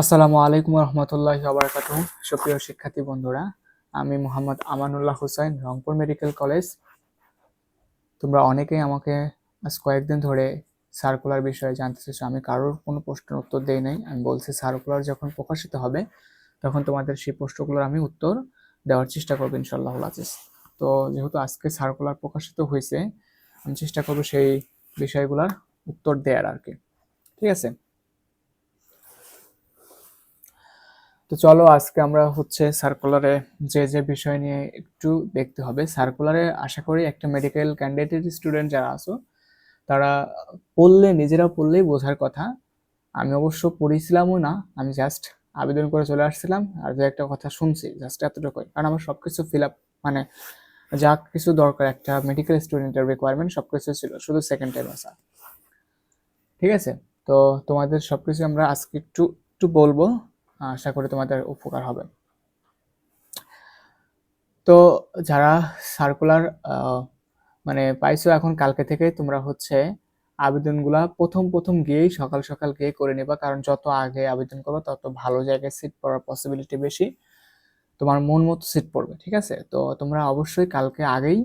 আসসালামু আলাইকুম রহমতুল্লাহ আবরাকাত সুপ্রিয় শিক্ষার্থী বন্ধুরা, আমি মোহাম্মদ আমানুল্লাহ হুসাইন, রংপুর মেডিকেল কলেজ। তোমরা অনেকেই আমাকে আজ কয়েকদিন ধরে সার্কুলার বিষয়ে জানতে চাইছো। আমি কারোর কোনো প্রশ্নের উত্তর দেই নাই। আমি বলছি সার্কুলার যখন প্রকাশিত হবে, তখন তোমাদের সেই প্রশ্নগুলোর আমি উত্তর দেওয়ার চেষ্টা করব ইনশাল্লাহ আজিজ তো যেহেতু আজকে সার্কুলার প্রকাশিত হয়েছে, আমি চেষ্টা করব সেই বিষয়গুলোর উত্তর দেওয়ার আর কি। ঠিক আছে? তো চলো আজকে আমরা হচ্ছে সার্কুলারে যে যে বিষয় নিয়ে একটু দেখতে হবে। সার্কুলারে আশা করি একটা মেডিকেল ক্যান্ডিডেট স্টুডেন্ট যারা আছো, তারা পড়লে, নিজেরা পড়লেই বোঝার কথা। আমি অবশ্য পড়েছিলামও না, আমি জাস্ট আবেদন করে চলে আসছিলাম আর দু একটা কথা শুনছি জাস্ট এতটুকুই। কারণ আমার সব কিছু ফিল আপ মানে যা কিছু দরকার, একটা মেডিকেল স্টুডেন্টের রিকোয়ারমেন্ট সব কিছু ছিল, শুধু সেকেন্ড টাইম আসা ঠিক আছে? তো তোমাদের সব কিছু আমরা আজকে একটু একটু বলব। আশা করি তোমাদের উপকার হবে। তো যারা সার্কুলার মানে পাইছো এখন কালকে থেকে, তোমরা হচ্ছে আবেদনগুলা প্রথম প্রথম গিয়েই সকাল সকাল গিয়ে করে নেবা, কারণ যত আগে আবেদন করবে, তত ভালো জায়গায় সিট পড়ার পসিবিলিটি বেশি। তোমার মন মতো সিট পড়বে ঠিক আছে? তো তোমরা অবশ্যই কালকে আগেই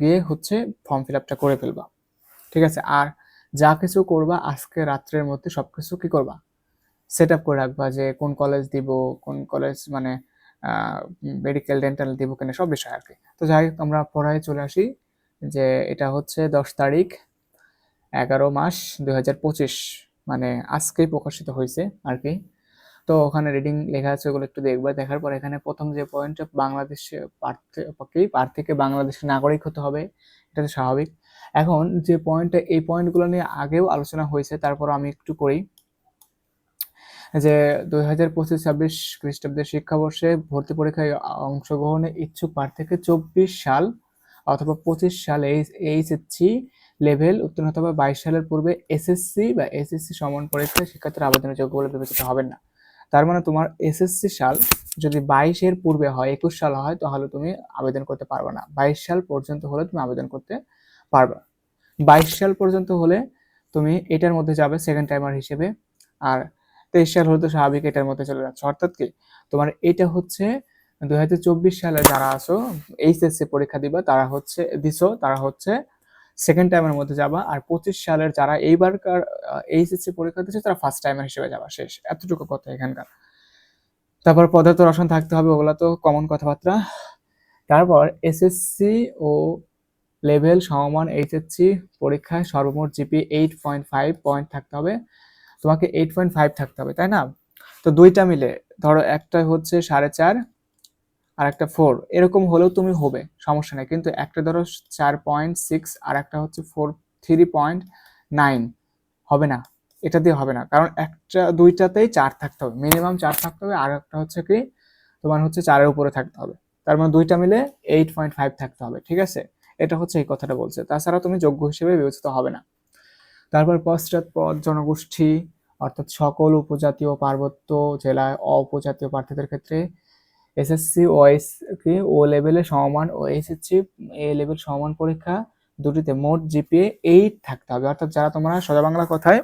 গিয়ে হচ্ছে ফর্ম ফিল আপটা করে ফেলবা, ঠিক আছে? আর যা কিছু করবা আজকে রাত্রের মধ্যে সব কিছু কি করবা? সেট আপ করে রাখবা যে কোন কলেজ দিব, কোন কলেজ মানে মেডিকেল ডেন্টাল দিব কিনা সব বিষয় আর কি তো যাই হোক, আমরা পড়ায় চলে আসি যে এটা হচ্ছে দশ তারিখ, এগারো মাস দুই হাজার পঁচিশ। মানে আজকেই প্রকাশিত হয়েছে আর কি তো ওখানে রিডিং লেখা আছে, ওগুলো একটু দেখবা। দেখার পর এখানে প্রথম যে পয়েন্টটা বাংলাদেশে প্রার্থী প্রার্থীকে বাংলাদেশের নাগরিক হতে হবে। এটা তো স্বাভাবিক। এখন যে পয়েন্টটা এই পয়েন্টগুলো নিয়ে আগেও আলোচনা হয়েছে তারপর আমি একটু করি। যে দুই হাজার পঁচিশ ছাব্বিশ খ্রিস্টাব্দের শিক্ষাবর্ষে ভর্তি পরীক্ষায় অংশগ্রহণে ইচ্ছুক প্রার্থীকে চব্বিশ সাল অথবা পঁচিশ সাল সালে এইচএসসি লেভেল, উত্তীর্ণ অথবা বাইশ সালের পূর্বে এসএসসি বা এসএসসি সমান পরীক্ষায় শিক্ষার্থীর আবেদনের যোগ্য বলে বিবেচিত হবেন না। তার মানে তোমার এসএসসি সাল যদি বাইশের পূর্বে হয়, একুশ সাল হয়, তাহলে তুমি আবেদন করতে পারবে না। বাইশ সাল পর্যন্ত হলে তুমি আবেদন করতে পারবে বাইশ সাল পর্যন্ত হলে তুমি এটার মধ্যে যাবে সেকেন্ড টাইমার হিসেবে। আর তেইশ সাল হলে তো স্বাভাবিক এটার মধ্যে চলে যাচ্ছে। অর্থাৎ কি? তোমার এটা হচ্ছে দুই হাজার চব্বিশ সালে যারা আসো এইচএসসি পরীক্ষা দিবা, তারা হচ্ছে, দিছো, তারা হচ্ছে সেকেন্ড টাইমের মধ্যে যাবা। আর পঁচিশ সালের যারা এইবারকার এইচএসসি পরীক্ষা দিচ্ছে, তারা ফার্স্ট টাইমের হিসেবে যাবা। শেষ, এতটুকু কথা এখানকার। তারপর পদার্থ রসন থাকতে হবে, ওগুলো তো কমন কথাবার্তা। তারপর এসএসসি ও লেভেল সমমান এইচএসসি পরীক্ষায় সর্বমোট GP eight point five point থাকতে হবে। তোমাকে এইট পয়েন্ট ফাইভ থাকতে হবে, তাই না? তো দুইটা মিলে, ধরো একটা হচ্ছে সাড়ে চার আর একটা ফোর এরকম হলেও তুমি হবে, সমস্যা নেই। কিন্তু একটা ধরো চার পয়েন্ট সিক্স আর একটা হচ্ছে ফোর থ্রি পয়েন্ট নাইন হবে না, এটা দিয়ে হবে না। কারণ একটা, দুইটাতেই চার থাকতে হবে মিনিমাম চার থাকতে হবে, আর একটা হচ্ছে কি, তোমার হচ্ছে চারের উপরে থাকতে হবে। তার মানে দুইটা মিলে এইট পয়েন্ট ফাইভ থাকতে হবে, ঠিক আছে? এটা হচ্ছে এই কথাটা বলছে। তাছাড়া তুমি যোগ্য হিসেবে বিবেচিত হবে না। তারপর পশ্চাৎপদ, জনগোষ্ঠী অর্থাৎ সকল উপজাতীয় পার্বত্য জেলায় অপজাতীয় প্রার্থীদের ক্ষেত্রে এসএসসি ও এস কি ও লেভেলে সমান ও এসএসসি এ লেভেল সমান পরীক্ষা দুটিতে মোট জিপিএ এইট থাকতে হবে। অর্থাৎ যারা তোমরা সোজা বাংলা কথায়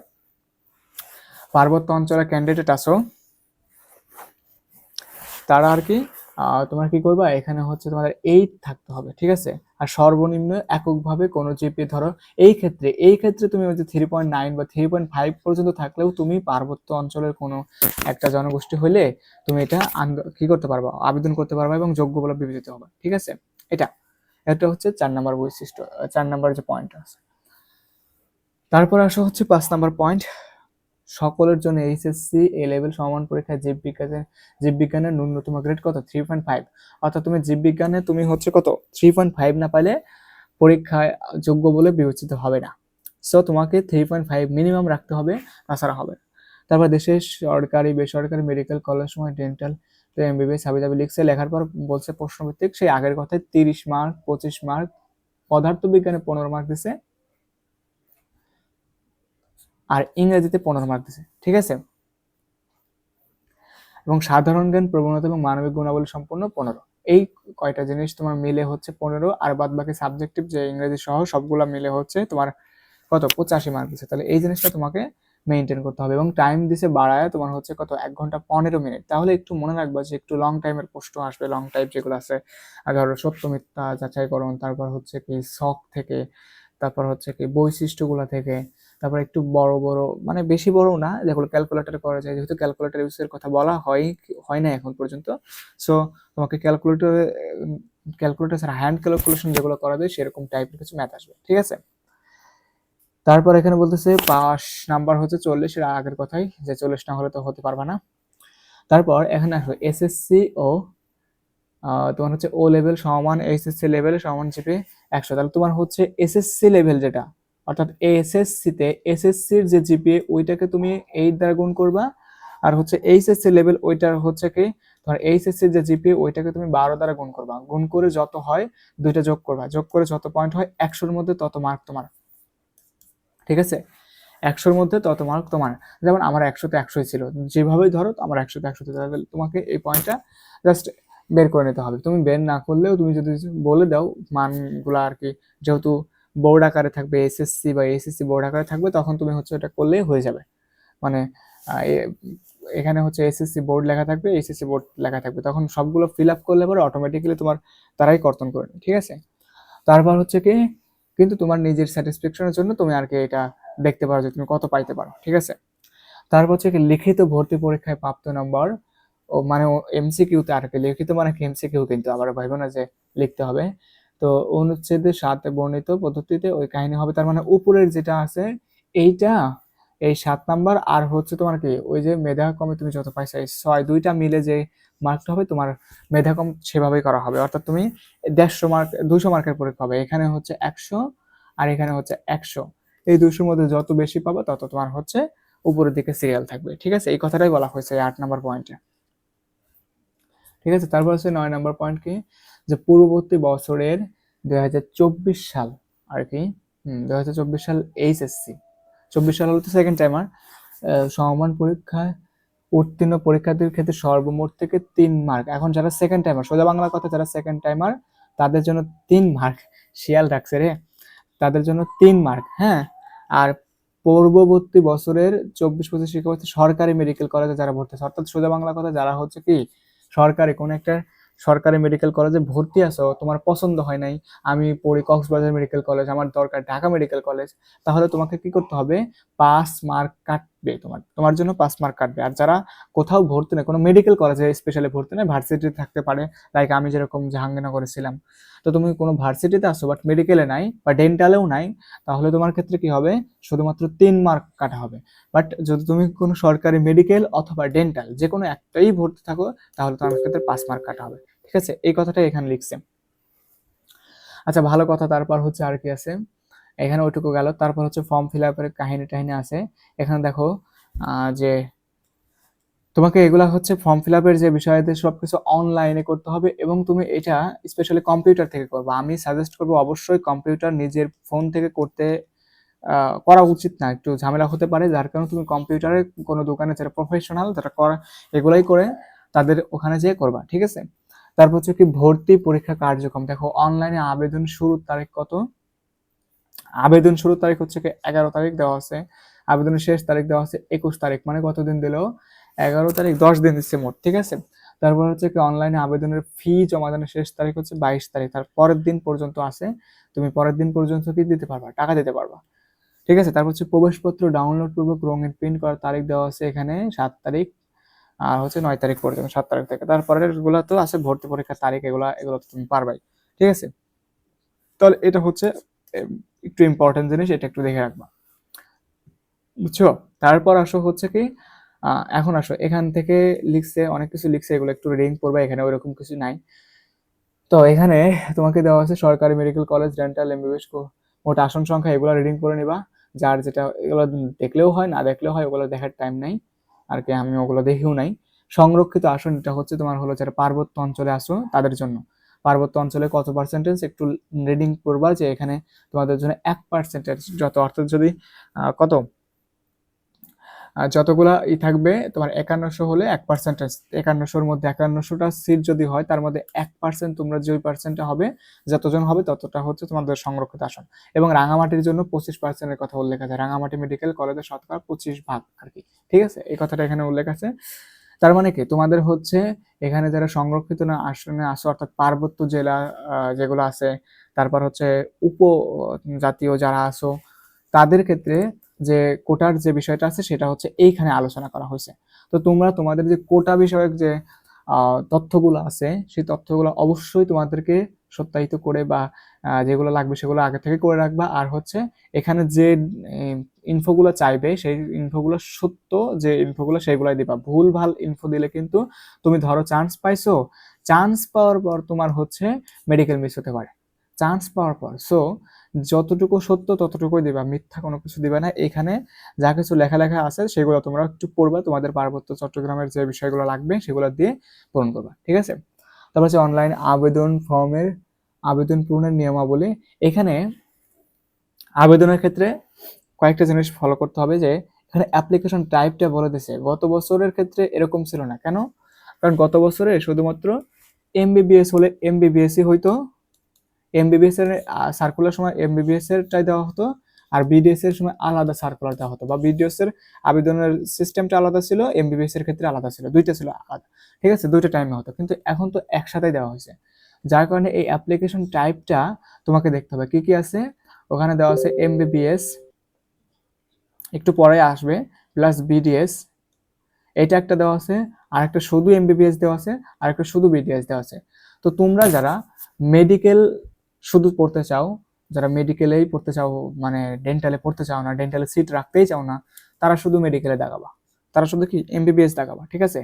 পার্বত্য অঞ্চলের ক্যান্ডিডেট আসো তারা আর কি তোমার কি করবা? এখানে হচ্ছে তোমাদের এইট থাকতে হবে, ঠিক আছে? আর সর্বনিম্ন এককভাবে কোনো জিপি ধরো, এই ক্ষেত্রে এই ক্ষেত্রে তুমি হচ্ছে থ্রি পয়েন্ট নাইন বা থ্রি পয়েন্ট ফাইভ পর্যন্ত থাকলেও তুমি পার্বত্য অঞ্চলের কোনো একটা জনগোষ্ঠী হলে তুমি এটা কি করতে পারবা? আবেদন করতে পারবা এবং যোগ্য বলে বিবেচিত হবে, ঠিক আছে? এটা এটা হচ্ছে চার নাম্বার বৈশিষ্ট্য, চার নাম্বার যে পয়েন্ট আছে। তারপর আসা হচ্ছে পাঁচ নাম্বার পয়েন্ট সকলের জন্য এইচএসসি এ লেভেল সমান পরীক্ষায় জীববিজ্ঞানের জীববিজ্ঞানের ন্যূনতম গ্রেড কত? থ্রি পয়েন্ট ফাইভ অর্থাৎ তুমি জীববিজ্ঞানে তুমি হচ্ছে কত? থ্রি পয়েন্ট ফাইভ না পাইলে পরীক্ষায় যোগ্য বলে বিবেচিত হবে না। সো তোমাকে থ্রি পয়েন্ট ফাইভ মিনিমাম রাখতে হবে, তাছাড়া হবে। তারপর দেশের সরকারি, বেসরকারি মেডিকেল কলেজ সময় ডেন্টাল তো এমবিবিএস হাবি যাবি লিখছে, লেখার পর বলছে প্রশ্নভিত্তিক, সেই আগের কথায় তিরিশ মার্ক পঁচিশ মার্ক পদার্থবিজ্ঞানে পনেরো মার্ক দিছে। আর ইংরেজিতে পনেরো মার্ক দিছে, ঠিক আছে? এবং সাধারণ জ্ঞান, প্রবণতা এবং মানবিক গুণাবলী সম্পন্ন পনেরো। এই কয়টা জিনিস তোমার মিলে হচ্ছে পনেরো, আর বাদ বাকি সাবজেক্টিভ যে ইংরেজি সহ সবগুলো মিলে হচ্ছে তোমার কত? পঁচাশি মার্ক দিচ্ছে তাহলে এই জিনিসটা তোমাকে মেনটেন করতে হবে এবং টাইম দিছে বাড়ায় তোমার হচ্ছে কত? এক ঘণ্টা পনেরো মিনিট তাহলে একটু মনে রাখবা যে একটু লং টাইমের প্রশ্ন আসবে। লং টাইপ যেগুলো আছে ধরো সত্য মিথ্যা যাচাইকরণ তারপর হচ্ছে কি শখ থেকে, তারপর হচ্ছে কি বৈশিষ্ট্যগুলো থেকে তারপর একটু বড় বড় মানে বেশি বড় না। যেগুলো ক্যালকুলেটারে করা যায়। যেহেতু ক্যালকুলেটার ইউজের কথা বলা হয় হয় না এখন পর্যন্ত। সো তোমাকে ক্যালকুলেটরে ক্যালকুলেটার ছাড়া হ্যান্ড ক্যালকুলেশন যেগুলো করা যায়, সেরকম টাইপের কিছু ম্যাথ আসবে। ঠিক আছে? তারপর এখানে বলতেছে পাস নাম্বার হচ্ছে চল্লিশ, এর আগের কথাই। যে চল্লিশ না হলে তো হতে পারবে না। তারপর এখানে আসো এসএসসি ও তোমার হচ্ছে ও লেভেল সমান এসএসসি লেভেল সমান জিপি একশো। তাহলে তোমার হচ্ছে এসএসসি লেভেল যেটা অর্থাৎ এসএসসিতে এসএসসির যে জিপিএ ওইটাকে তুমি এইট দ্বারা গুণ করবা। আর হচ্ছে এইচএসসি লেভেল ওইটার হচ্ছে কি, তোমার এইচএসসির যে জিপিএ ওইটাকে তুমি বারো দ্বারা গুণ করবা। গুণ করে যত হয়, দুইটা যোগ করবা। যোগ করে যত পয়েন্ট হয়, একশোর মধ্যে তত মার্ক তোমার। ঠিক আছে? একশোর মধ্যে তত মার্ক তোমার। যেমন আমার একশোতে একশোই ছিল। যেভাবেই ধরো আমার একশোতে একশোতে তাহলে তোমাকে এই পয়েন্টটা জাস্ট বের করে নিতে হবে। তুমি বের না করলেও তুমি যদি বলে দাও, মানগুলো আর কি, যেহেতু বোর্ড আকারে থাকবে এসএসসি বা এসএসসি বোর্ড আকারে থাকবে, তখন তুমি হচ্ছে ওটা করলেই হয়ে যাবে। মানে এখানে হচ্ছে এসএসসি বোর্ড লেখা থাকবে এসএসসি বোর্ড লেখা থাকবে। তখন সবগুলো ফিল আপ করলে পরে অটোমেটিক্যালি তোমার তারাই কর্তন করে ঠিক আছে? তারপর হচ্ছে কি, কিন্তু তোমার নিজের স্যাটিসফ্যাকশনের জন্য তুমি আর কি এটা দেখতে পারো যে তুমি কত পাইতে পারো, ঠিক আছে? তারপর হচ্ছে কি, লিখিত ভর্তি পরীক্ষায় প্রাপ্ত নম্বর ও মানে এমসিকিউতে আর কি, লিখিত মানে কি এমসিকিউ কিন্তু আবার ভাইব না যে লিখতে হবে। তো অনুচ্ছেদের সাথে বর্ণিত পদ্ধতিতে ওই কাহিনী হবে। তার মানে উপরের যেটা আছে, এইটা, এই সাত নাম্বার, আর হচ্ছে তোমার কি, ওই যে মেধা কমে তুমি যত পাইছো, এই ছয়, দুইটা মিলে যে মার্কটা হবে, তোমার মেধা কম সেভাবেই করা হবে। অর্থাৎ তুমি দেড়শো মার্ক দুশো মার্কের পরীক্ষা হবে এখানে হচ্ছে একশো, আর এখানে হচ্ছে একশো। এই দুশোর মধ্যে যত বেশি পাবে, তত তোমার হচ্ছে উপরের দিকে সিরিয়াল থাকবে। ঠিক আছে? এই কথাটাই বলা হয়েছে এই আট নাম্বার পয়েন্টে ঠিক আছে? তারপর হচ্ছে নয় নাম্বার পয়েন্ট কি? যে পূর্ববর্তী বছরের দুই হাজার চব্বিশ সাল আর কি দুই সাল এইচএসসি চব্বিশ সাল হলো তো সেকেন্ড টাইমার সমমান পরীক্ষায় উত্তীর্ণ পরীক্ষার্থীর ক্ষেত্রে সর্বমোট থেকে তিন মার্ক এখন যারা সেকেন্ড টাইমার সোজা বাংলা কথা, যারা সেকেন্ড টাইমার তাদের জন্য তিন মার্ক শিয়াল রাখছে রে। তাদের জন্য তিন মার্ক হ্যাঁ? আর পূর্ববর্তী বছরের চব্বিশ পঁচিশ শিক্ষাবর্তী সরকারি মেডিকেল কলেজে যারা ভর্তি অর্থাৎ সোজা বাংলা কথা, যারা হচ্ছে কি, সরকারি কোনো একটা সরকারি মেডিকেল কলেজে ভর্তি আছো, তোমার পছন্দ হয় নাই, আমি পড়ি কক্সবাজার মেডিকেল কলেজ আমার দরকার ঢাকা মেডিকেল কলেজ তাহলে তোমাকে কি করতে হবে? পাস মার্ক কাটবে তোমার তোমার জন্য পাস মার্ক কাটবে। আর যারা কোথাও ভর্তি নেই কোনো মেডিকেল কলেজে স্পেশালি ভর্তি নেই ভার্সিটি থাকতে পারে। লাইক আমি যেরকম জাহাঙ্গীরনগরে ছিলাম। তো তুমি কোনো ভার্সিটিতে আসো বাট মেডিকেলে নাই, বা ডেন্টালেও নাই, তাহলে তোমার ক্ষেত্রে কি হবে? শুধুমাত্র তিন মার্ক কাটা হবে। বাট যদি তুমি কোনো সরকারি মেডিকেল অথবা ডেন্টাল যে কোনো একটাই ভর্তি থাকো, তাহলে তোমার ক্ষেত্রে পাঁচ মার্ক কাটা হবে। ঠিক আছে? এই কথাটাই এখানে লিখছে। আচ্ছা ভালো কথা, তারপর হচ্ছে আর কি আছে? এখানে ওইটুকু গেল। তারপর হচ্ছে ফর্ম ফিল আপের কাহিনী টাহিনী আছে। এখানে দেখো যে তোমাকে এগুলা হচ্ছে ফর্ম ফিল আপের যে বিষয়তে সব কিছু অনলাইনে করতে হবে এবং তুমি এটা স্পেশালি কম্পিউটার থেকে করব। আমি সাজেস্ট করব অবশ্যই কম্পিউটার নিজের ফোন থেকে করতে করা উচিত না। একটু ঝামেলা হতে পারে, যার কারণে তুমি কম্পিউটারে কোনো দোকানে যারা প্রফেশনাল যারা করা এগুলাই করে, তাদের ওখানে যেয়ে করবা, ঠিক আছে? তারপর হচ্ছে কি ভর্তি পরীক্ষা কার্যক্রম। দেখো অনলাইনে আবেদন শুরুর তারিখ কত? আবেদন শুরুর তারিখ হচ্ছে এগারো তারিখ দেওয়া আছে। আবেদনের শেষ তারিখ দেওয়া আছে একুশ তারিখ মানে কতদিন দিল? এগারো তারিখ, দশ দিন দিচ্ছে মোট, ঠিক আছে? তারপর হচ্ছে কি অনলাইনে আবেদনের ফি জমা দানের শেষ তারিখ হচ্ছে বাইশ তারিখ, তার পরের দিন পর্যন্ত আছে। তুমি পরের দিন পর্যন্ত কি দিতে পারবা? টাকা দিতে পারবা, ঠিক আছে? তারপর হচ্ছে প্রবেশপত্র ডাউনলোড পূর্বক রঙিন প্রিন্ট করার তারিখ দেওয়া আছে এখানে, সাত তারিখ, আর হচ্ছে নয় তারিখ পর্যন্ত, সাত তারিখ থেকে। তারপরের এগুলো তো আছে, ভর্তি পরীক্ষার তারিখ, এগুলো এগুলো তুমি পারবাই, ঠিক আছে? তাহলে এটা হচ্ছে একটু ইম্পর্টেন্ট জিনিস, এটা একটু দেখে রাখবা। বুঝছ? তারপর আসো হচ্ছে কি এখন আসো। এখান থেকে লিখছে, অনেক কিছু লিখছে, এগুলো একটু রিডিং পড়বে এখানে ওইরকম কিছু নাই। তো এখানে তোমাকে দেওয়া আছে সরকারি মেডিকেল কলেজ ডেন্টাল এমবিবিএস মোট আসন সংখ্যা, এগুলো রিডিং করে নিবা। যার যেটা, এগুলো দেখলেও হয়, না দেখলেও হয়, ওগুলো দেখার টাইম নাই। আর কি, আমি ওগুলো দেখেও নাই। সংরক্ষিত আসন এটা হচ্ছে তোমার হলো যারা পার্বত্য অঞ্চলে আসো, তাদের জন্য। পার্বত্য অঞ্চলে কত পার্সেন্টেজ একটু রিডিং করবা যে এখানে তোমাদের জন্য এক পার্সেন্টেজ যত অর্থাৎ যদি কত? যতগুলা ই থাকবে, তোমার একান্নশো হলে এক পার্সেন্টেজ একান্নশোর মধ্যে একান্নশোটা সিট যদি হয়, তার মধ্যে এক পার্সেন্ট তোমরা যে পার্সেন্টটা হবে, যতজন হবে ততটা হচ্ছে তোমাদের সংরক্ষিত আসন। এবং রাঙামাটির জন্য পঁচিশ পার্সেন্টের কথা উল্লেখ আছে। রাঙামাটি মেডিকেল কলেজের শতকরা পঁচিশ ভাগ আর কি। ঠিক আছে? এই কথাটা এখানে উল্লেখ আছে। তার মানে কি? তোমাদের হচ্ছে এখানে যারা সংরক্ষিত না আসনে আসো অর্থাৎ পার্বত্য জেলা যেগুলো আছে, তারপর হচ্ছে উপ, জাতীয় যারা আসো তাদের ক্ষেত্রে যে কোটার যে বিষয়টা আছে, সেটা হচ্ছে এইখানে আলোচনা করা হয়েছে। তো তোমরা তোমাদের যে কোটা বিষয়ক যে তথ্যগুলো আছে, সেই তথ্যগুলো অবশ্যই তোমাদেরকে সত্যায়িত করে বা যেগুলো লাগবে সেগুলো আগে থেকে করে রাখবা। আর হচ্ছে এখানে যে ইনফোগুলো চাইবে, সেই ইনফোগুলো সত্য যে ইনফোগুলো সেইগুলাই দিবা। ভুল, ভালো ইনফো দিলে কিন্তু তুমি ধরো চান্স পাইছো চান্স পাওয়ার পর তোমার হচ্ছে মেডিকেল মিস হতে পারে। চান্স পাওয়ার পর। সো যতটুকু সত্য ততটুকুই দিবা, মিথ্যা কোনো কিছু দিবা না। এখানে যা কিছু লেখালেখা আছে, সেগুলো তোমরা একটু পড়বা। তোমাদের পার্বত্য চট্টগ্রামের যে বিষয়গুলো লাগবে, সেগুলো দিয়ে পূরণ করবা। ঠিক আছে? তারপর হচ্ছে অনলাইন আবেদন ফর্মের আবেদন পূরণের নিয়মাবলী। এখানে আবেদনের ক্ষেত্রে কয়েকটা জিনিস ফলো করতে হবে যে, এখানে অ্যাপ্লিকেশন টাইপটা বলে দিছে গত বছরের ক্ষেত্রে এরকম ছিল না। কেন? কারণ গত বছরে শুধুমাত্র এমবিবিএস হলে এমবিবিএসই হইতো। এমবিবিএস এর সার্কুলার সময় এমবিবিএস এরটাই দেওয়া হতো। আর বিডিএস এর সময় আলাদা সার্কুলার দেওয়া হতো বা বিডিএস এর আবেদনের সিস্টেমটা আলাদা ছিল এমবিবিএস এর ক্ষেত্রে আলাদা ছিল, দুইটা ছিল আলাদা। ঠিক আছে? দুইটা টাইমে হতো। কিন্তু এখন তো একসাথেই দেওয়া হয়েছে। যার কারণে এই অ্যাপ্লিকেশন টাইপটা তোমাকে দেখতে হবে। কি কি আছে? ওখানে দেওয়া আছে এমবিবিএস একটু পরে আসবে প্লাস বিডিএস এটা একটা দেওয়া আছে আর একটা শুধু এমবিবিএস দেওয়া আছে আর একটা শুধু বিডিএস দেওয়া আছে। তো তোমরা যারা মেডিকেল শুধু পড়তে চাও যারা মেডিকেলেই পড়তে চাও মানে ডেন্টালে পড়তে চাও না ডেন্টালে সিট রাখতেই চাও না, তারা শুধু মেডিকেলে দেখাবা। তারা শুধু কি এমবিবিএস দেখাবা, ঠিক আছে?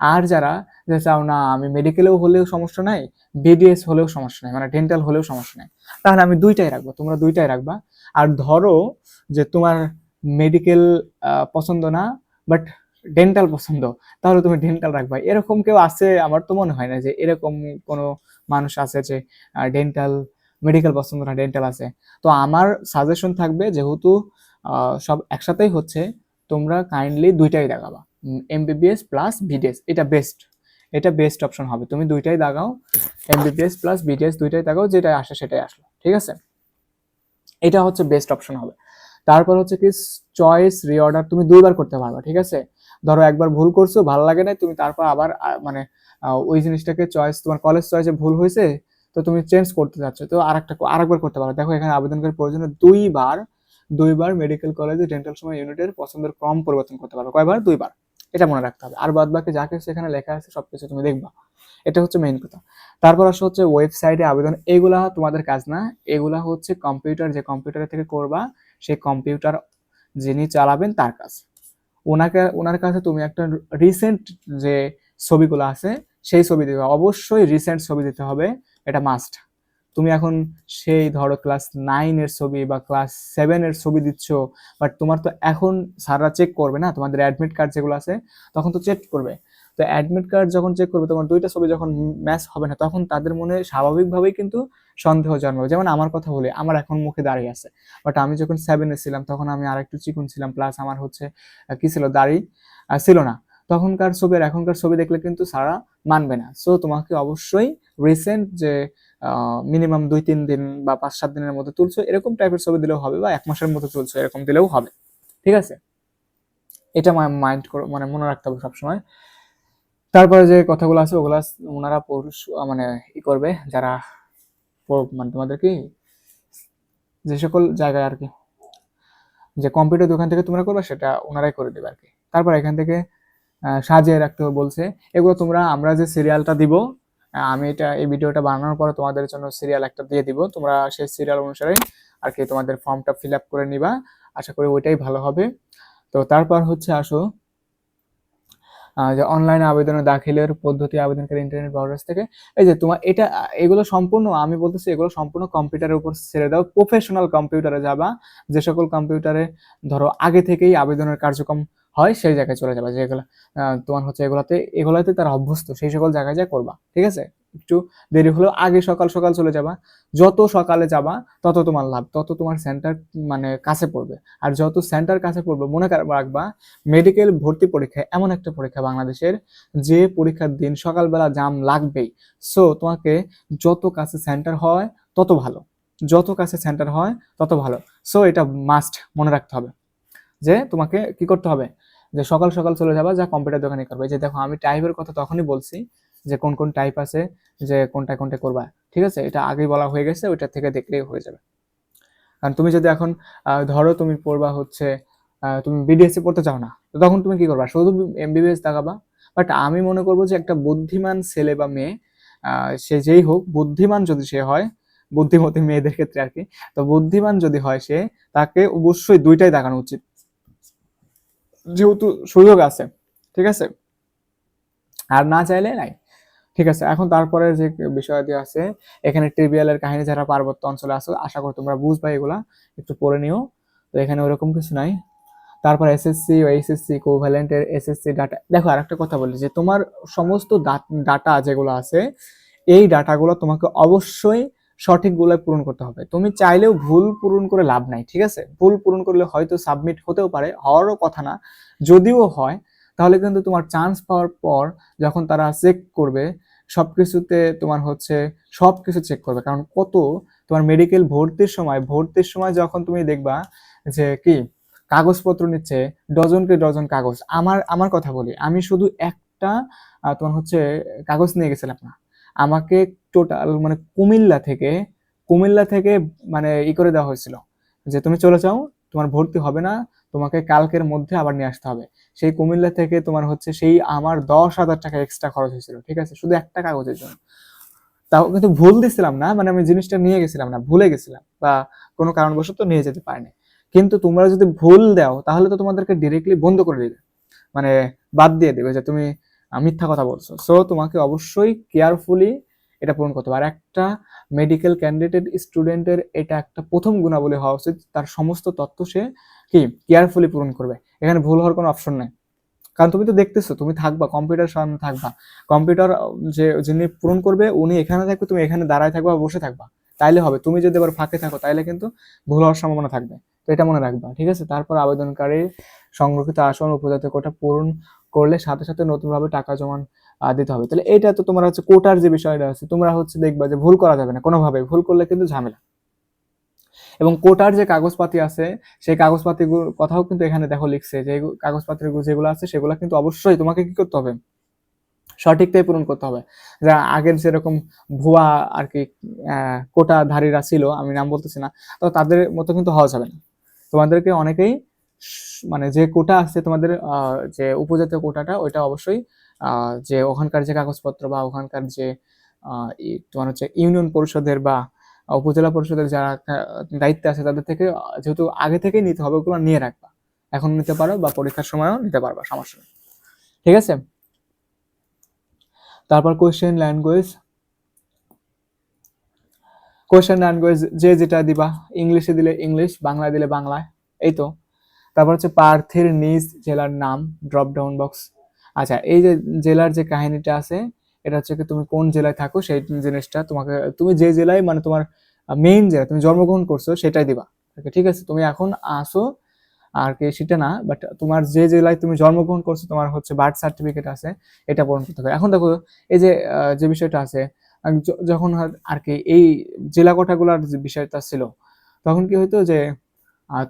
আর যারা যে চাও না, আমি মেডিকেলেও হলেও সমস্যা নাই বিডিএস হলেও সমস্যা নাই মানে ডেন্টাল হলেও সমস্যা নাই, তাহলে আমি দুইটাই রাখব, তোমরা দুইটাই রাখবা। আর ধরো যে তোমার মেডিকেল পছন্দ না বাট ডেন্টাল পছন্দ, তাহলে তুমি ডেন্টাল রাখবা। এরকম কেউ আছে, আমার তো মনে হয় না যে এরকম কোনো মানুষ আছে যে ডেন্টাল মেডিকেল পছন্দ না ডেন্টাল আছে। তো আমার সাজেশন থাকবে যেহেতু সব একসাথেই হচ্ছে, তোমরা কাইন্ডলি দুইটাই দেখাবা এমবিবিএস প্লাস বিডিএস এটা বেস্ট এটা বেস্ট অপশন হবে। তুমি দুইটাই দাগাও এমবিবিএস প্লাস বিডিএস দুইটাই দাগাও যেটাই আসে সেটাই আসলো, ঠিক আছে? এটা হচ্ছে বেস্ট অপশন হবে। তারপর হচ্ছে কি চয়েস রিঅর্ডার তুমি দুইবার করতে পারবা, ঠিক আছে? ধরো একবার ভুল করছ, ভালো লাগে না তুমি তারপর আবার মানে ওই জিনিসটাকে চয়েস তোমার কলেজ চয়েসে ভুল হয়েছে তো তুমি চেঞ্জ করতে চাচ্ছ, তো আর আরেকটা আরেকবার করতে পারো। দেখো, এখানে আবেদনকারী প্রয়োজনে দুইবার দুইবার মেডিকেল কলেজে ডেন্টাল সময় ইউনিটের পছন্দের ক্রম পরিবর্তন করতে পারো। কয়বার? দুইবার। এটা মনে রাখতে হবে। আর বাদ বাকি যা কিছু এখানে লেখা আছে সব কিছু তুমি দেখবা। এটা হচ্ছে মেইন কথা। তারপর আসে হচ্ছে ওয়েবসাইটে আবেদন। এগুলা তোমাদের কাজ না। এগুলা হচ্ছে কম্পিউটার যে কম্পিউটার থেকে করবা, সেই কম্পিউটার যিনি চালাবেন তার কাজ। ওনাকে ওনার কাছে তুমি একটা রিসেন্ট যে ছবিগুলো আছে, সেই ছবি দিবে অবশ্যই রিসেন্ট ছবি দিতে হবে। এটা মাস্ট তুমি এখন সেই ধরো ক্লাস নাইনের ছবি বা ক্লাস সেভেনের ছবি দিচ্ছ বাট তোমার তো এখন স্যাররা চেক করবে না, তোমাদের অ্যাডমিট কার্ড যেগুলো আছে, তখন তো চেক করবে। তো অ্যাডমিট কার্ড যখন চেক করবে তোমার দুইটা ছবি যখন ম্যাচ হবে না, তখন তাদের মনে স্বাভাবিকভাবেই কিন্তু সন্দেহ জন্মাবে। যেমন আমার কথা বলি, আমার এখন মুখে দাঁড়িয়ে আছে বাট আমি যখন সেভেনে ছিলাম, তখন আমি আর একটু চিকুন ছিলাম প্লাস আমার হচ্ছে কি ছিল? দাড়ি ছিল না। তখনকার ছবি আর এখনকার ছবি দেখলে কিন্তু সারা মানবে না। সো তোমাকে অবশ্যই রিসেন্ট যে মিনিমাম দুই, তিন দিন বা পাঁচ, সাত দিনের মধ্যে তুলছো, এরকম টাইপের ছবি দিলেও হবে বা এক মাসের মতো তুলছো, এরকম দিলেও হবে। ঠিক আছে? এটা মাইন্ড করো মানে মনে রাখতে হবে সবসময়। তারপরে যে কথাগুলো আছে, ওগুলো ওনারা মানে ই করবে, যারা মানে তোমাদের কি, যে সকল জায়গায় আর কি, যে কম্পিউটার দোকান থেকে তোমরা করবে, সেটা ওনারাই করে দেবে আর কি। তারপর এখান থেকে সাজিয়ে রাখতে বলছে। এগুলো তোমরা, আমরা যে সিরিয়ালটা দিব আমি এটা, এই ভিডিওটা বানানোর পরে তোমাদের জন্য সিরিয়াল একটা দিয়ে দিব। তোমরা সেই সিরিয়াল অনুসারে আর কি তোমাদের ফর্মটা ফিল আপ করে নিবা। আশা করি ওইটাই ভালো হবে। তো তারপর হচ্ছে আসো যে অনলাইন আবেদনের দাখিলের পদ্ধতি আবেদনকারী ইন্টারনেট ব্রাউজার থেকে। এই যে তোমার এটা, এগুলো সম্পূর্ণ, আমি বলতেছি এগুলো সম্পূর্ণ কম্পিউটারের উপর ছেড়ে দাও। প্রফেশনাল কম্পিউটারে যাবা। যে সকল কম্পিউটারে ধরো আগে থেকেই আবেদনের কার্যক্রম হয়, সেই জায়গায় চলে যাবে। যেগুলো তোমার হচ্ছে এগুলাতে এগুলাতে তারা অভ্যস্ত, সেই সকল জায়গায় যা করবা, ঠিক আছে? একটু দেরি হলেও আগে সকাল সকাল চলে যাবা। যত সকালে যাবা, তত তোমার লাভ, তত তোমার সেন্টার মানে কাছে পড়বে। আর যত সেন্টার কাছে পড়বে, মনে রাখবা মেডিকেল ভর্তি পরীক্ষা এমন একটা পরীক্ষা বাংলাদেশের, যে পরীক্ষার দিন সকালবেলা জাম লাগবেই। সো তোমাকে যত কাছে সেন্টার হয়, তত ভালো। যত কাছে সেন্টার হয়, তত ভালো। সো এটা মাস্ট মনে রাখতে হবে। যে তোমাকে কি করতে হবে? যে সকাল সকাল চলে যাবা, যা কম্পিউটার দোকানে করবে। যে দেখো, আমি টাইপের কথা তখনই বলছি যে কোন কোন টাইপ আছে, যে কোনটা কোনটা করবা। ঠিক আছে? এটা আগেই বলা হয়ে গেছে, ওইটা থেকে দেখলেই হয়ে যাবে। কারণ তুমি যদি এখন ধরো তুমি পড়বা হচ্ছে তুমি বিডিএসসি পড়তে চাও না, তো তখন তুমি কি করবা? শুধু এমবিবিএস দেখাবা? বাট আমি মনে করব যে একটা বুদ্ধিমান ছেলে বা মেয়ে সে যেই হোক, বুদ্ধিমান যদি সে হয়, বুদ্ধিমতী মেয়েদের ক্ষেত্রে আর কি, তো বুদ্ধিমান যদি হয় সে, তাকে অবশ্যই দুইটাই দেখানো উচিত। যেহেতু সুযোগ আছে, ঠিক আছে? আর না চাইলে নাই, ঠিক আছে? এখন তারপরে যে বিষয়টি আছে, এখানে ট্রিবিয়ালের কাহিনী যারা পার্বত্য অঞ্চলে আছে, আশা করি তোমরা বুঝবা এগুলা, একটু পড়ে নিও। তো এখানে ওরকম কিছু নাই। তারপর এসএসসি ও এইচএসসি কোভ্যালেন্টের এসএসসি ডাটা দেখো আরেকটা কথা বলি, যে তোমার সমস্ত ডাটা যেগুলো আছে, এই ডাটাগুলো তোমাকে অবশ্যই সঠিকগুলো পূরণ করতে হবে। তুমি চাইলেও ভুল পূরণ করে লাভ নাই, ঠিক আছে? ভুল পূরণ করলে হয়তো সাবমিট হতেও পারে, হওয়ারও কথা না, যদিও হয়, তাহলে কিন্তু তোমার চান্স পাওয়ার পর যখন তারা চেক করবে সব কিছুতে তোমার হচ্ছে সব কিছু চেক করবে। কারণ কত তোমার মেডিকেল ভর্তির সময় ভর্তির সময় যখন তুমি দেখবা যে কি, কাগজপত্র নিচ্ছে, ডজনকে ডজন কাগজ। আমার আমার কথা বলি, আমি শুধু একটা তোমার হচ্ছে কাগজ নিয়ে গেছিলাম না। আমাকে টোটাল মানে কুমিল্লা থেকে কুমিল্লা থেকে মানে ই করে দেওয়া হয়েছিল যে তুমি চলে যাও, তোমার ভর্তি হবে না, তোমাকে কালকের মধ্যে আবার নিয়ে আসতে হবে। সেই কুমিল্লা থেকে তোমার হচ্ছে সেই আমার দশ হাজার টাকা এক্সট্রা খরচ হয়েছিল, ঠিক আছে? শুধু একটা কাগজের জন্য। তাও কিন্তু ভুল দিছিলাম না মানে আমি জিনিসটা নিয়ে গেছিলাম না, ভুলে গেছিলাম বা কোনো কারণবশত নিয়ে যেতে পারিনি। কিন্তু তোমরা যদি ভুল দাও, তাহলে তো তোমাদেরকে ডিরেক্টলি বন্ধ করে দিবে। মানে বাদ দিয়ে দেবে যে তুমি মিথ্যা কথা বলছো। সো তোমাকে অবশ্যই কেয়ারফুলি এটা পূরণ করতে হবে। আর একটা মেডিকেল ক্যান্ডিডেট স্টুডেন্টের এটা একটা প্রথম গুণাবলী হওয়া উচিত। তার সমস্ত তথ্য সে কি? কেয়ারফুলি পূরণ করবে। এখানে ভুল হওয়ার কোনো অপশন নেই। কারণ তুমি তো দেখতেছো, তুমি থাকবা কম্পিউটার সামনে থাকবা। কম্পিউটার যে, যিনি পূরণ করবে, উনি এখানে থাকবে, তুমি এখানে দাঁড়ায় থাকবা বসে থাকবা। তাইলে হবে। তুমি যদি আবার ফাঁকে থাকো, তাইলে কিন্তু ভুল হওয়ার সম্ভাবনা থাকবে। তো এটা মনে রাখবা, ঠিক আছে? তারপর আবেদনকারী সংরক্ষিত আসন উপজাতীয় কোটা পূরণ করলে সাথে সাথে নতুনভাবে টাকা জমা দিতে হবে। তাহলে এটা তো তোমার হচ্ছে কোটার যে বিষয়টা আছে, তোমরা হচ্ছে দেখবা যে ভুল করা যাবে না কোনোভাবে ভুল করলে কিন্তু ঝামেলা। এবং কোটার যে কাগজপাতি আছে, সেই কাগজপাতি কথাও কিন্তু এখানে দেখো লিখছে যে কাগজপাতির যেগুলো আছে, সেগুলো কিন্তু অবশ্যই তোমাকে কি করতে হবে? সঠিকটাই পূরণ করতে হবে। যা আগের যেরকম ভুয়া আর কি কোটাধারীরা ছিল, আমি নাম বলতেছি না, তো তাদের মতো কিন্তু হওয়া যাবে না। তোমাদেরকে অনেকেই মানে যে কোটা আছে তোমাদের যে উপজাতীয় কোটাটা, ওইটা অবশ্যই যে ওখানকার যে কাগজপত্র বা ওখানকার যে তোমার হচ্ছে ইউনিয়ন পরিষদের বা উপজেলা পরিষদের যারা দায়িত্বে আছে তাদের থেকে যেহেতু আগে থেকেই নিতে হবে, ওগুলো নিয়ে রাখবা। এখন নিতে পারো বা পরীক্ষার সময়ও নিতে পারবা, সমস্যা নেই। ঠিক আছে? তারপর কোয়েশ্চেন ল্যাঙ্গুয়েজ কোয়েশ্চেন ল্যাঙ্গুয়েজ যে যেটা দিবা, ইংলিশে দিলে ইংলিশ, বাংলায় দিলে বাংলায়, এই তো। তারপর হচ্ছে প্রার্থীর নিজ জেলার নাম ড্রপ ডাউন বক্স আচ্ছা এই যে জেলার যে কাহিনীটা আছে, এটা হচ্ছে কি তুমি কোন জেলায় থাকো, সেই জিনিসটা তোমাকে, তুমি যে জেলায় মানে তোমার মেইন জেলা, তুমি জন্মগ্রহণ করছ, সেটাই দিবা। ঠিক আছে, তুমি এখন আসো, আর কি, সেটা না বাট তোমার যে জেলায় তুমি জন্মগ্রহণ করছ, তোমার হচ্ছে বার্থ সার্টিফিকেট আছে, এটা পূরণ করতে হবে। এখন দেখো, এই যে যে বিষয়টা আছে যখন আর কি, এই জেলা কোটাগুলোর যে বিষয়টা ছিল, তখন কি হইতো যে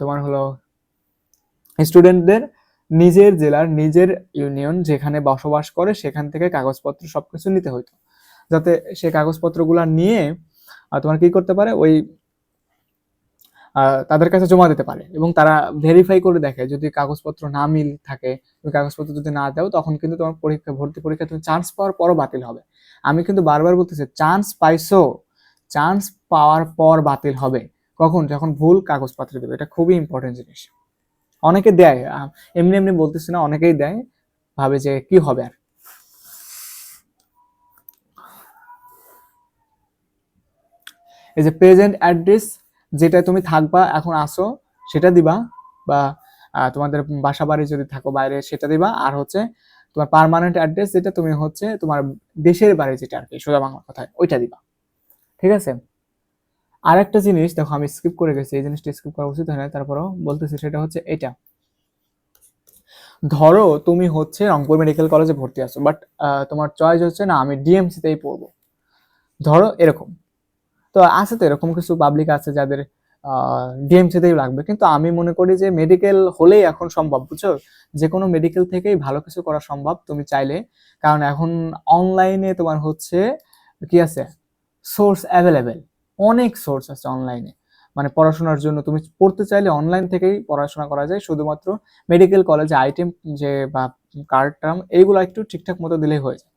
তোমার হলো স্টুডেন্টদের নিজের জেলার নিজের ইউনিয়ন যেখানে বসবাস করে, সেখান থেকে কাগজপত্র সবকিছু নিতে হতো যাতে সেই কাগজপত্রগুলো নিয়ে তোমার কি করতে পারে? ওই তাদের কাছে জমা দিতে পারে এবং তারা ভেরিফাই করে দেখে যদি কাগজপত্র না মিল থাকে কাগজপত্র যদি না দাও, তখন কিন্তু তোমার পরীক্ষা, ভর্তি পরীক্ষা, তুমি চান্স পাওয়ার পরও বাতিল হবে। আমি কিন্তু বারবার বলতেছি চান্স পাইছো চান্স পাওয়ার পর বাতিল হবে। কখন? যখন ভুল কাগজপত্র দেবে। এটা খুবই ইম্পর্টেন্ট জিনিস। অনেকে দেয় এমনি এমনি বলতেছি না, অনেকেই দেয়, ভাবে যে কি হবে আর। এই যে প্রেজেন্ট অ্যাড্রেস যেটা তুমি থাকবা, এখন আসো, সেটা দিবা, বা তোমাদের বাসা বাড়ি যদি থাকো বাইরে, সেটা দিবা, আর হচ্ছে তোমার পার্মানেন্ট অ্যাড্রেস যেটা তুমি হচ্ছে তোমার দেশের বাড়ি যেটা আর কি, সোজা বাংলা কথায়, ওইটা দিবা। ঠিক আছে? আর একটা জিনিস, দেখো আমি স্কিপ করে গেছি, এই জিনিসটা স্কিপ করা উচিত হয় না তারপরেও বলতেছি সেটা হচ্ছে এটা। ধরো তুমি হচ্ছে রংপুর মেডিকেল কলেজে ভর্তি আছো বাট তোমার চয়েস হচ্ছে না, আমি ডিএমসিতেই পড়ব। ধরো এরকম। তো আছে তো এরকম কিছু পাবলিক আছে যাদের ডিএমসিতেই লাগবে, কিন্তু আমি মনে করি যে মেডিকেল হলেই এখন সম্ভব, বুঝছ? যে কোনো মেডিকেল থেকেই ভালো কিছু করা সম্ভব তুমি চাইলে, কারণ এখন অনলাইনে তোমার হচ্ছে, কি আছে? সোর্স অ্যাভেলেবেল অনেক সোর্স আছে অনলাইনে মানে পড়াশোনার জন্য তুমি পড়তে চাইলে অনলাইন থেকেই পড়াশোনা করা যায়। শুধুমাত্র মেডিকেল কলেজে আইটেম যে বা কার্ড টার্ম এইগুলো একটু ঠিকঠাক মতো দিলেই হয়ে যায়।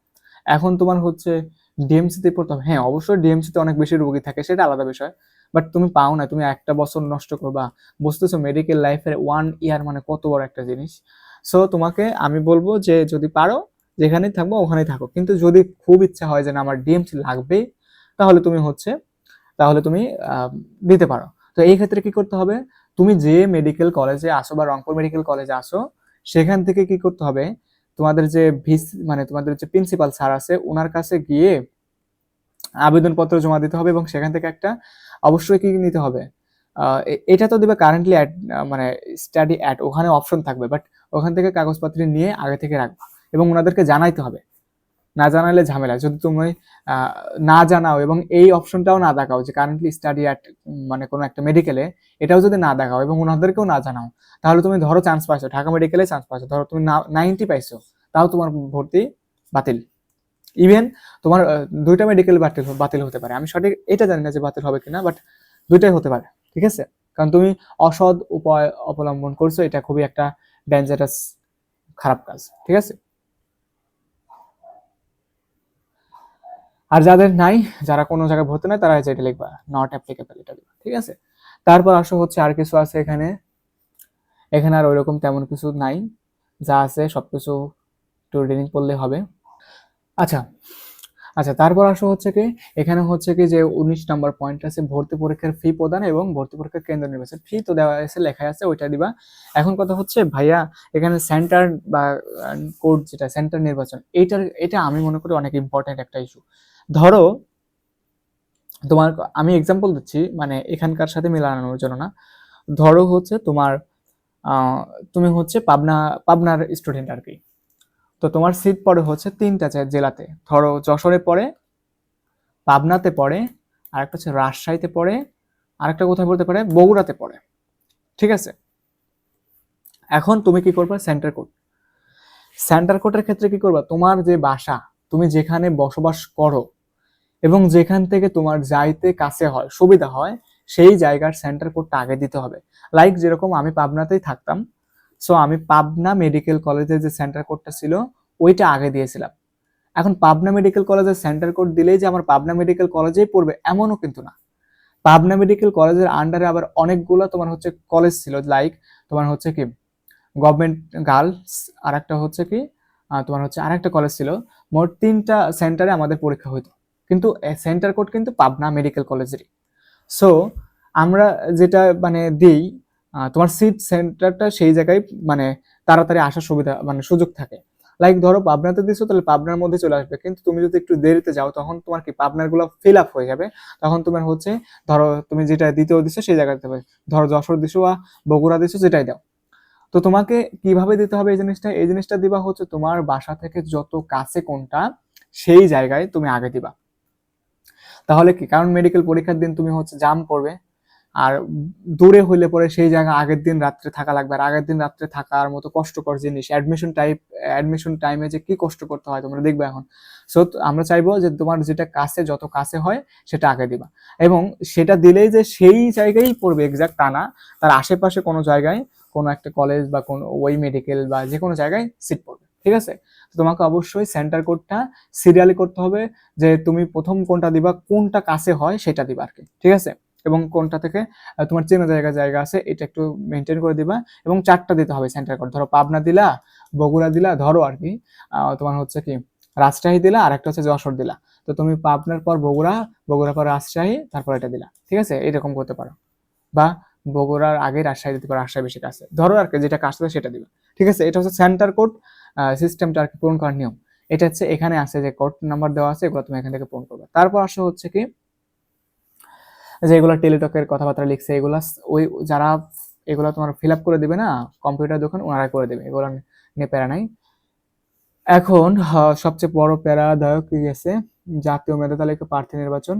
এখন তোমার হচ্ছে ডিএমসিতে পড়তে হ্যাঁ অবশ্যই ডিএমসিতে অনেক বেশি রোগী থাকে, সেটা আলাদা বিষয়। বাট তুমি পাও না, তুমি একটা বছর নষ্ট করবা। বুঝতেছো মেডিকেল লাইফের ওয়ান ইয়ার মানে কত বড় একটা জিনিস। সো তোমাকে আমি বলব যে যদি পারো, যেখানেই থাকব, ওখানেই থাকো। কিন্তু যদি খুব ইচ্ছা হয় যে না, আমার ডিএমসি লাগবে তাহলে তুমি হচ্ছে তাহলে তুমি দিতে পারো। তো এই ক্ষেত্রে কি করতে হবে? তুমি যে মেডিকেল কলেজে আসো বা রংপুর মেডিকেল কলেজে আসো, সেখান থেকে কি করতে হবে? তোমাদের যে ভিস মানে তোমাদের যে প্রিন্সিপাল স্যার আছে ওনার কাছে গিয়ে আবেদনপত্র জমা দিতে হবে এবং সেখান থেকে একটা অবশ্যই কি নিতে হবে? এটা তো দিবে কারেন্টলি মানে স্টাডি অ্যাড ওখানে অপশন থাকবে বাট ওখান থেকে কাগজপত্র নিয়ে আগে থেকে রাখবা এবং ওনাদেরকে জানাইতে হবে। না জানালে ঝামেলা। যদি তুমি না জানাও এবং এই অপশনটাও না দেখাও যে কারেন্টলি স্টাডি অ্যাট মানে কোনো একটা মেডিকেলে এটাও যদি না দেখাও এবং ওনাদেরকেও না জানাও, তাহলে তুমি ধরো চান্স পাইছো, ঢাকা মেডিকেলে চান্স পাইছো, ধরো তুমি নাইনটি পাইছো, তাও তোমার ভর্তি বাতিল। ইভেন তোমার দুইটা মেডিকেল বাতিল বাতিল হতে পারে। আমি সঠিক এটা জানি না যে বাতিল হবে কিনা বাট দুইটাই হতে পারে, ঠিক আছে? কারণ তুমি অসৎ উপায় অবলম্বন করছ, এটা খুবই একটা ডেঞ্জারাস খারাপ কাজ, ঠিক আছে? আর যাদের নাই, যারা কোনো জায়গায় ভর্তি নাই তারা যেটা লিখবা নট অ্যাপ্লিকেবল এটা লিখবা, ঠিক আছে? তারপর আসো হচ্ছে আর কিছু আছে এখানে। এখানে আর ওইরকম তেমন কিছু নাই, যা আছে সবকিছু একটু রিডিং পড়লে হবে। আচ্ছা আচ্ছা তারপর আসো হচ্ছে কি, এখানে হচ্ছে কি যে উনিশ নম্বর পয়েন্ট আছে, ভর্তি পরীক্ষার ফি প্রদান এবং ভর্তি পরীক্ষার কেন্দ্র নির্বাচন। ফি তো দেওয়া আছে লেখা আছে, ওইটা দিবা। এখন কথা হচ্ছে, ভাইয়া, এখানে সেন্টার বা কোড যেটা সেন্টার নির্বাচন, এইটার, এটা আমি মনে করি অনেক ইম্পর্টেন্ট একটা ইস্যু ধরো, তোমার, আমি এক্সাম্পল দিচ্ছি মানে এখানকার সাথে মেলানোর জন্য না। ধরো হচ্ছে তোমার তুমি হচ্ছে পাবনা, পাবনার স্টুডেন্ট আর কি। তো তোমার সিট পড়ে হচ্ছে তিনটা জেলাতে। ধরো যশোরে পড়ে, পাবনাতে পড়ে আর একটা হচ্ছে রাজশাহীতে পড়ে আর একটা কোথায় বলতে পারে? বগুড়াতে পড়ে। ঠিক আছে? এখন তুমি কি করবে? সেন্টার কোড সেন্টার কোডের ক্ষেত্রে কি করবা? তোমার যে বাসা, তুমি যেখানে বসবাস করো এবং যেখান থেকে তোমার যাইতে কাছে হয়, সুবিধা হয়, সেই জায়গার সেন্টার কোডটা আগে দিতে হবে। লাইক যেরকম আমি পাবনাতেই থাকতাম সো আমি পাবনা মেডিকেল কলেজের যে সেন্টার কোডটা ছিল, ওইটা আগে দিয়েছিলাম। এখন পাবনা মেডিকেল কলেজের সেন্টার কোড দিলেই যে আমার পাবনা মেডিকেল কলেজেই পড়বে, এমনও কিন্তু না। পাবনা মেডিকেল কলেজের আন্ডারে আবার অনেকগুলো তোমার হচ্ছে কলেজ ছিল লাইক তোমার হচ্ছে কি গভর্নমেন্ট গার্লস আর একটা হচ্ছে কি তোমার হচ্ছে আরেকটা কলেজ ছিল, মোট তিনটা সেন্টারে আমাদের পরীক্ষা হইতো। কিন্তু সেন্টার কোড কিন্তু পাবনা মেডিকেল কলেজেরই। সো আমরা যেটা মানে দিই তোমার সিট সেন্টারটা সেই জায়গায় মানে তাড়াতাড়ি আসার সুবিধা মানে সুযোগ থাকে। লাইক ধরো পাবনাতে দিছো, তাহলে পাবনার মধ্যে চলে আসবে। কিন্তু তুমি যদি একটু দেরিতে যাও, তখন তোমার কি পাবনারগুলো ফিল আপ হয়ে যাবে। তখন তোমার হচ্ছে, ধরো তুমি যেটা দ্বিতীয় দিছো, সেই জায়গায় দিতে হবে ধরো যশোর দিছো বা বগুড়া দিছো যেটাই দাও। তো তোমাকে কীভাবে দিতে হবে এই জিনিসটা? এই জিনিসটা দিবা হচ্ছে তোমার বাসা থেকে যত কাছে কোনটা, সেই জায়গায় তুমি আগে দিবা। তাহলে কি? কারণ মেডিকেল পরীক্ষার দিন তুমি হচ্ছে জাম পড়বে আর দূরে হইলে পরে সেই জায়গা আগের দিন রাত্রে থাকা লাগবে। আর আগের দিন রাত্রে থাকার মতো কষ্টকর জিনিস অ্যাডমিশন টাইপ অ্যাডমিশন টাইমে যে কি কষ্ট করতে হয় তোমরা দেখবে এখন। সো আমরা চাইব যে তোমার যেটা কাছে, যত কাছে হয়, সেটা আগে দিবা। এবং সেটা দিলেই যে সেই জায়গায় পড়বে এক্সাক্ট তা না। তার আশেপাশে কোনো জায়গায় কোনো একটা কলেজ বা কোনো ওই মেডিকেল বা যে কোনো জায়গায় সিট পড়বে, ঠিক আছে? তোমাকে অবশ্যই সেন্টার কোডটা সিরিয়ালি করতে হবে যে তুমি প্রথম কোনটা দিবা, কোনটা কাছে হয়, সেটা দিবা আর কি, ঠিক আছে? এবং কোনটা থেকে তোমার চেনা জায়গা জায়গা আছে, এটা একটু মেনটেন করে দিবা এবং চারটা দিতে হবে সেন্টার কোড ধরো পাবনা দিলা, বগুড়া দিলা, ধরো আর কি তোমার হচ্ছে কি, রাজশাহী দিলা, আর একটা হচ্ছে যশোর দিলা। তো তুমি পাবনার পর বগুড়া, বগুড়ার পর রাজশাহী, তারপর এটা দিলা, ঠিক আছে? এরকম করতে পারো। বা বগুড়ার আগে রাজশাহী দিতে পারো, রাজশাহী বেশি কাছে। ধরো আর কি, যেটা কাছে সেটা দিবে, ঠিক আছে? এটা হচ্ছে সেন্টার কোড সিস্টেমটা আর কি পূরণ করার নিয়ম। এটা হচ্ছে এখানে আছে যে কোড নাম্বার দেওয়া আছে এগুলো তুমি এখান থেকে পূরণ করবে। তারপর আসে হচ্ছে কি যে এগুলো টেলিটকের কথাবার্তা লিখছে, এগুলা ওই যারা এগুলো তোমার ফিল আপ করে দিবে না, কম্পিউটার দোকান ওনারা করে দেবে, এগুলো নিয়ে প্যারা নাই। এখন সবচেয়ে বড় প্যারাদায়ক কি গেছে? জাতীয় মেধা তালিকা প্রার্থী নির্বাচন।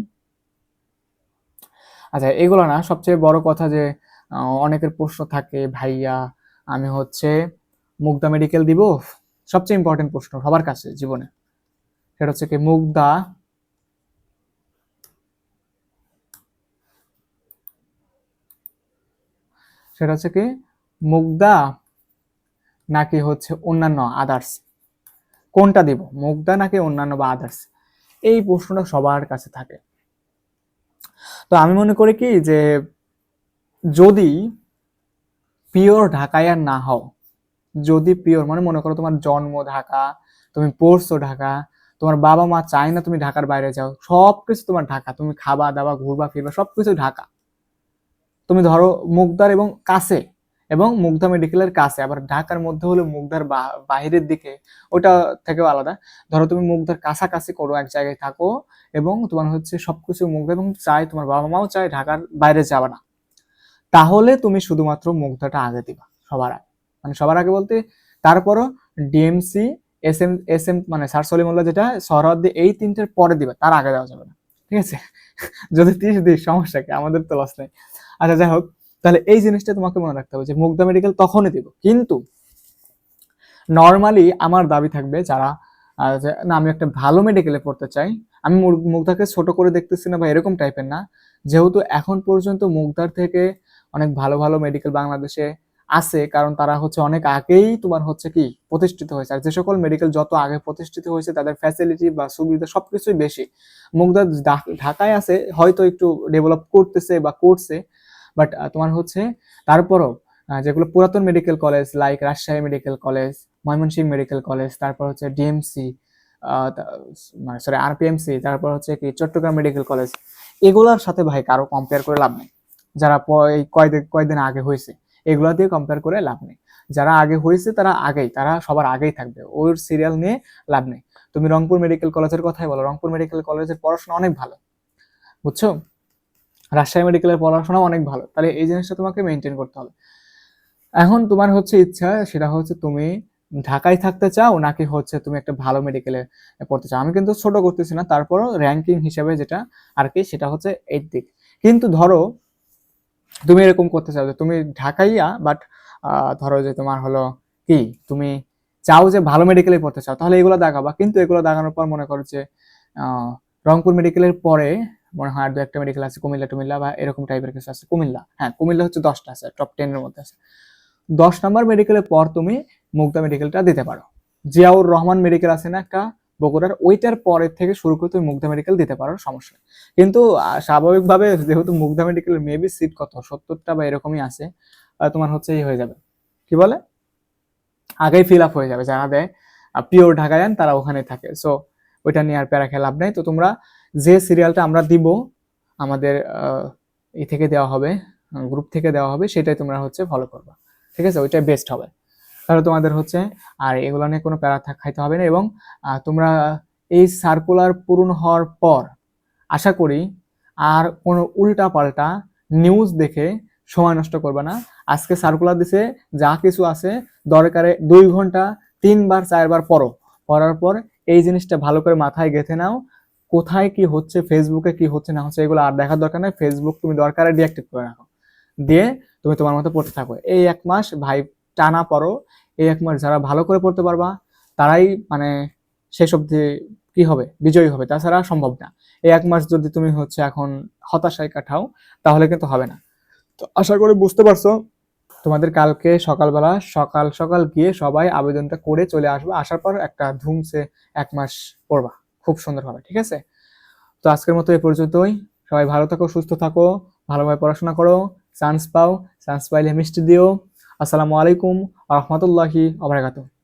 আচ্ছা এগুলো না, সবচেয়ে বড় কথা যে অনেকের প্রশ্ন থাকে, ভাইয়া, আমি হচ্ছে মুগদা মেডিকেল দিব? সবচেয়ে ইম্পর্টেন্ট প্রশ্ন সবার কাছে, জীবনে। সেটা হচ্ছে কি, মুগদা সেটা হচ্ছে কি মুগদা নাকি হচ্ছে অন্যান্য আদার্স কোনটা দিব? মুগদা নাকি অন্যান্য বা আদার্স এই প্রশ্নটা সবার কাছে থাকে। তো আমি মনে করি কি যে যদি পিওর ঢাকায় আর না হও, যদি পিওর মানে মনে করো তোমার জন্ম ঢাকা, তুমি পড়ছো ঢাকা, তোমার বাবা মা চায় না তুমি ঢাকার বাইরে যাও সব কিছু তোমার ঢাকা, তুমি খাবা দাবা ঘুরবা ফিরবা সব কিছু ঢাকা। তুমি ধরো মুগদার এবং কাছে, এবং মুগদা মেডিকেলের কাছে, আবার ঢাকার মধ্যে হলো মুগদার বা- বাইরের দিকে, ওটা থেকেও আলাদা। ধরো তুমি মুগদার কাছাকাছি করো, এক জায়গায় থাকো, এবং তোমার হচ্ছে সবকিছু মুগ্ধা এবং চাই তোমার বাবা মাও চায় ঢাকার বাইরে যাবা না। তাহলে তুমি শুধুমাত্র মুগ্ধাটা আগে দিবা, সবার আগে। মানে সবার আগে বলতে, তারপরও DMC S M S M মানে স্যার সলিমুল্লাহ যেটা সরহদ্দি এই তিনটের পরে দিবা, তার আগে দেওয়া যাবে না। ঠিক আছে? যদি তিরিশ দিস, সমস্যা কি? আমাদের তো লস নেই। আচ্ছা যাই হোক, তাহলে এই জিনিসটা তোমাকে মনে রাখতে হবে যে মুগ্ধা মেডিকেল তখনই দিব। কিন্তু নর্মালি আমার দাবি থাকবে যারা না, আমি একটা ভালো মেডিকেলে পড়তে চাই, আমি মুগ্ধাকে ছোট করে দেখতেছি না বা এরকম টাইপের না, যেহেতু এখন পর্যন্ত মুগ্ধার থেকে অনেক ভালো ভালো মেডিকেল বাংলাদেশে আছে, কারণ তারা হচ্ছে অনেক আগেই তোমার হচ্ছে কি, প্রতিষ্ঠিত হয়েছে। আর যে সকল মেডিকেল যত আগে প্রতিষ্ঠিত হয়েছে, তাদের ফ্যাসিলিটি বা সুবিধা সবকিছুই বেশি। মুগ্ধা ঢাকায় আছে, হয়তো একটু ডেভেলপ করতেছে বা করছে বাট তোমার হচ্ছে তারপরও যেগুলো পুরাতন medical college like Rajshahi medical college Mymensingh medical college তারপর হচ্ছে ডিএমসি মানে সরি আরপিএমসি তারপর হচ্ছে কি চট্টগ্রাম মেডিকেল কলেজ এগুলোর সাথে ভাই কারও কম্পেয়ার করে লাভ নেই। যারা কয়দিন কয়দিন আগে হয়েছে, এগুলা দিয়ে কম্পেয়ার করে লাভ নেই। যারা আগে হয়েছে, তারা আগেই, তারা সবার আগেই থাকবে। ওর সিরিয়াল নিয়ে লাভ নেই। তুমি রংপুর মেডিকেল কলেজের কথাই বলো, রংপুর মেডিকেল কলেজের পড়াশোনা অনেক ভালো, বুঝছ? রাজশাহী মেডিকেলের পড়াশোনা অনেক ভালো। তাহলে এই জিনিসটা তোমাকে মেনটেন করতে হবে। এখন তোমার হচ্ছে ইচ্ছা, সেটা হচ্ছে তুমি ঢাকায় থাকতে চাও, নাকি হচ্ছে তুমি একটা ভালো মেডিকেলে পড়তে চাও? আমি কিন্তু ছোট করতেছি না, তারপরও র্যাঙ্কিং হিসেবে যেটা আর কি, সেটা হচ্ছে এই দিক। কিন্তু ধরো, তুমি এরকম করতে চাও যে তুমি ঢাকাইয়া বাট ধরো যে তোমার হলো কি, তুমি চাও যে ভালো মেডিকেলে পড়তে চাও, তাহলে এগুলো দেখাবা। কিন্তু এগুলো দেখানোর পর মনে করো যে রংপুর মেডিকেলের পরে মনে হয় আর দু একটা মেডিকেল আছে, কুমিল্লা টুমিল্লা বা এরকম টাইপের কিছু আছে। কুমিল্লা হ্যাঁ কুমিল্লা হচ্ছে দশটা আছে টপ টেনের মধ্যে আছে। দশ নম্বর মেডিকেলের পর তুমি মুগদা মেডিকেলটা দিতে পারো। জিয়াউর রহমান মেডিকেল আছে না একটা, বগুড়ার, ওইটার পরের থেকে শুরু করে তুমি মুগদা মেডিকেল দিতে পারো, সমস্যা কিন্তু স্বাভাবিকভাবে যেহেতু মুগদা মেডিকেলের মেবি সিট কত, সত্তরটা বা এরকমই আছে তোমার হচ্ছে এই হয়ে যাবে। কি বলে? আগেই ফিল আপ হয়ে যাবে, যারা দেয় পিওর ঢাকায়ান, তারা ওখানে থাকে। সো ওইটা নিয়ে আর প্যারা খেয়ে লাভ নেই। তো তোমরা যে সিরিয়ালটা আমরা দিব, আমাদের ই থেকে দেওয়া হবে গ্রুপ থেকে দেওয়া হবে, সেটাই তোমরা হচ্ছে ফলো করবা। ঠিক আছে? ওইটাই বেস্ট হবে। তাহলে তোমাদের হচ্ছে, আর এগুলো নিয়ে কোনো প্যারা খাইতে হবে না এবং তোমরা এই সার্কুলার পূরণ হওয়ার পর, আশা করি, আর কোনো উল্টা পাল্টা নিউজ দেখে সময় নষ্ট করবে না। আজকে সার্কুলার দিছে, যা কিছু আছে, দরকারে দুই ঘণ্টা, তিনবার, চারবার পড়ো। পড়ার পর এই জিনিসটা ভালো করে মাথায় গেঁথে নাও কোথায় কি হচ্ছে ফেসবুকে কি হচ্ছে, না হচ্ছে, এগুলো আর দেখার দরকার নেই। ফেসবুক তুমি দরকারে ডিঅ্যাক্টিভ করে রাখো। দিয়ে তুমি তোমার মতো পড়তে থাকো। এই এক মাস ভাই টানা পড়ো। এই এক মাস যারা ভালো করে পড়তে পারবা, তারাই মানে শেষ অবধি কি হবে? বিজয়ী হবে। তাছাড়া সম্ভব না। এই এক মাস যদি তুমি হচ্ছে এখন হতাশায় কাটাও, তাহলে কিন্তু হবে না। তো আশা করি বুঝতে পারছ। তোমাদের কালকে সকালবেলা সকাল সকাল গিয়ে সবাই আবেদনটা করে চলে আসবে। আসার পর একটা ধুমসে এক মাস পড়বা। খুব সুন্দর হবে, ঠিক আছে? তো আজকের মতো এ পর্যন্তই। সবাই ভালো থাকো, সুস্থ থাকো, ভালোভাবে পড়াশোনা করো চান্স পাও চান্স পাইলে মিষ্টি দিও। আসসালামু আলাইকুম রহমতুল্লাহি আবরাকাতুহ